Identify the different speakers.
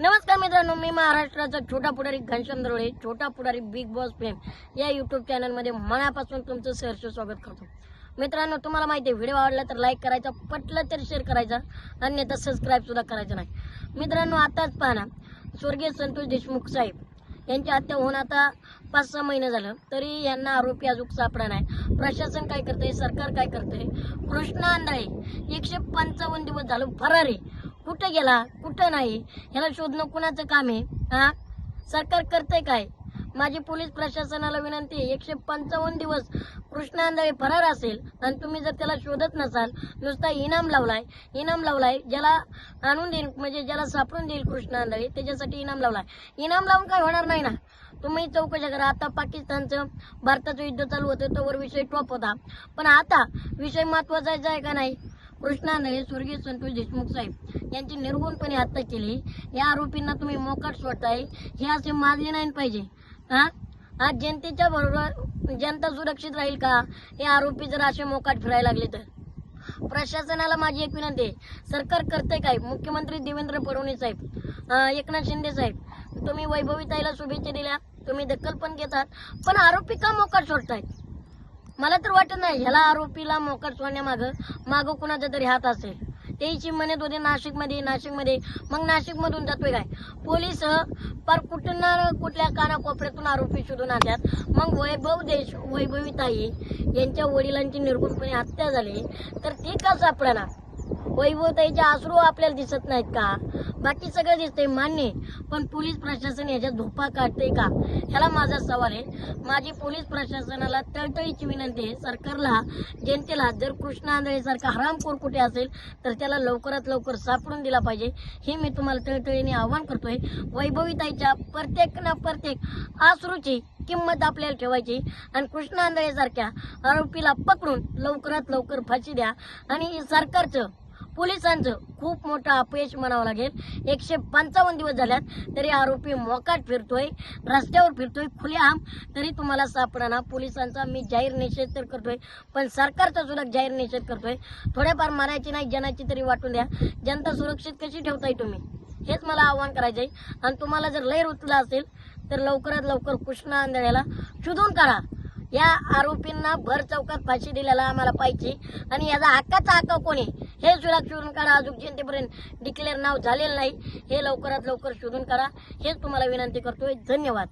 Speaker 1: नमस्कार मित्रांनो मी महाराष्ट्राचा छोटा पुढारी Ghanshyam Darole Chhota Pudhari Bigg Boss fame या युट्यूब चॅनलमध्ये मनापासून तुमचं सहर्ष स्वागत करतो. मित्रांनो तुम्हाला माहिती आहे व्हिडिओ आवडला तर लाईक करायचा पटलं तर शेअर करायचा अन्यथा सबस्क्राईब सुद्धा करायचं नाही. मित्रांनो आताच पाहा ना स्वर्गीय संतोष देशमुख साहेब यांची हत्या होऊन आता पाच सहा महिने झालं तरी यांना आरोपी अजून सापडा नाही. प्रशासन काय करतंय सरकार काय करतंय? कृष्णा आंधळे एकशे पंचावन्न दिवस झालं फरारी. कुठं गेला? कुठं नाही? ह्याला शोधणं कुणाचं काम आहे? हा? सरकार करतंय काय? माझी पोलीस प्रशासनाला विनंती आहे एकशे पंचावन्न दिवस कृष्णा अंधाळे फरार असेल आणि तुम्ही जर त्याला शोधत नसाल नुसता इनाम लावलाय इनाम लावलाय ज्याला आणून देईल म्हणजे ज्याला सापडून देईल कृष्णा अंधाळे त्याच्यासाठी इनाम लावलाय. इनाम लावून काय होणार नाही ना? तुम्ही चौकशा करा. आता पाकिस्तानचं भारताचं युद्ध चालू होतं तोवर विषय टॉप होता. पण आता विषय महत्त्वाचा आहे का नाही? कृष्णा अंधाळे स्वर्गीय संतोष देशमुख साहेब यांची निर्गुणपणे हत्या केली. या आरोपींना तुम्ही मोकाट सोडताय. हे असे माजले नाही पाहिजे. हा? आज जनतेच्या बरोबर जनता सुरक्षित राहील का? हे आरोपी जर असे मोकाट फिरायला लागले तर? प्रशासनाला माझी एक विनंती आहे. सरकार करते काय? मुख्यमंत्री देवेंद्र फडणवीस साहेब एकनाथ शिंदे साहेब तुम्ही वैभवीताईला शुभेच्छा दिल्या. तुम्ही दखल पण घेतात. पण आरोपी का मोकाट सोडतायत? मला तर वाटत नाही ह्याला आरोपीला मोकर सोडण्यामागं मागं कुणाचा तरी हात असेल. तेही म्हणत होते नाशिकमध्ये नाशिकमध्ये. मग नाशिकमधून जातोय काय? पोलीस पर कुठं ना कुठल्या कानाकोपऱ्यातून आरोपी शोधून आणतात. मग वैभव देश वैभवीताई यांच्या वडिलांची निर्गुणपणे हत्या झाली. तर ते का सापडणार? वैभवताईचे आसरू आपल्याला दिसत नाहीत का? बाकी सगळं दिसतंय मान्य पण पोलीस प्रशासन याच्यात धोपा काढते का? ह्याला माझा सवाल आहे. माझी पोलीस प्रशासनाला तळतळीची विनंती आहे. सरकारला जनतेला जर कृष्णा आंधळे सारखा हरामखोर कुठे असेल तर त्याला लवकरात लवकर सापडून दिला पाहिजे. हे मी तुम्हाला तळतळीने आव्हान करतोय. वैभवीताईच्या प्रत्येक ना प्रत्येक आसरूची किंमत आपल्याला ठेवायची आणि कृष्णा आंधळे सारख्या आरोपीला पकडून लवकरात लवकर फाशी द्या. आणि सरकारचं पोलिसांचं खूप मोठं अपयश म्हणावं लागेल. एकशे पंचावन्न दिवस झाल्यात तरी आरोपी मोकाट फिरतोय रस्त्यावर फिरतोय खुलेआम. तरी तुम्हाला सापडाना पोलिसांचा मी जाहीर निषेध तर करतोय पण सरकारचा सुद्धा जाहीर निषेध करतोय. थोड्याफार मारायची नाही जनाची तरी वाटून द्या. जनता सुरक्षित कशी ठेवताय तुम्ही? हेच मला आव्हान करायचंय. आणि तुम्हाला जर लय रुतला असेल तर लवकरात लवकर कृष्णा आंधळ्याला शोधून काढा. या आरोपींना भर चौकात फाशी दिलेला आम्हाला पाहिजे. आणि याचा हक्काचा हक्का कोणी हे सुद्धा शोधून काढा. अजून जनतेपर्यंत डिक्लेअर नाव झालेलं नाही. हे लवकरात लवकर शोधून काढा. हेच तुम्हाला विनंती करतोय. धन्यवाद.